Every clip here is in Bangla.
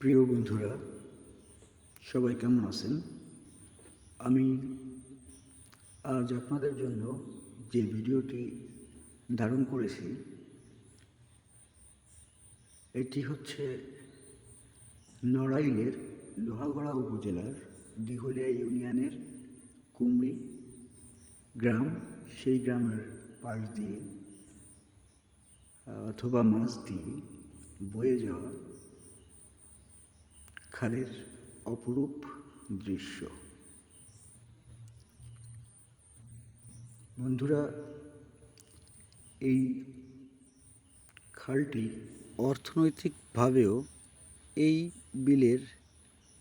প্রিয় বন্ধুরা, সবাই কেমন আছেন? আমি আজ আপনাদের জন্য যে ভিডিওটি ধারণ করেছি, এটি হচ্ছে নড়াইলের লোহাগড়া উপজেলার দিঘলিয়া ইউনিয়নের কুমড়ি গ্রাম। সেই গ্রামের পাশ দিয়ে অথবা মাছ দিয়ে বয়ে যাওয়া খালের অপরূপ দৃশ্য। বন্ধুরা, এই খালটি অর্থনৈতিকভাবেও এই বিলের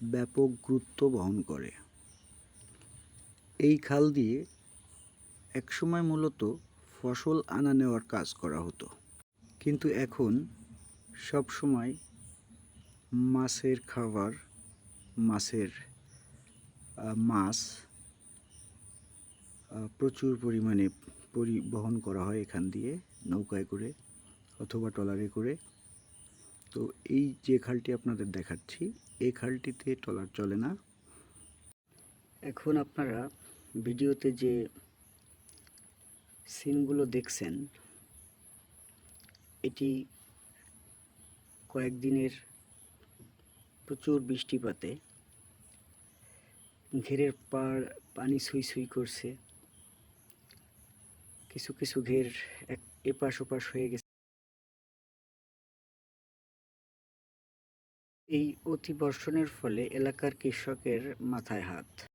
ব্যাপক গুরুত্ব বহন করে। এই খাল দিয়ে একসময় মূলত ফসল আনা নেওয়ার কাজ করা হতো। কিন্তু এখন সব সময় মাছের খাবার, মাছের মাছ প্রচুর পরিমাণে পরিবহন করা হয় এখান দিয়ে নৌকায় করে অথবা ট্রলারে করে। তো এই যে খালটি আপনাদের দেখাচ্ছি, এই খালটিতে ট্রলার চলে না। এখন আপনারা ভিডিওতে যে সিনগুলো দেখছেন, এটি কয়েকদিনের প্রচুর বৃষ্টিপাতে। ঘেরের পাড় পানি সুই সুই করছে। কিছু কিছু ঘের এক এপাশ ওপাশ হয়ে গেছে। এই অতি বর্ষণের ফলে এলাকার কৃষকের মাথায় হাত।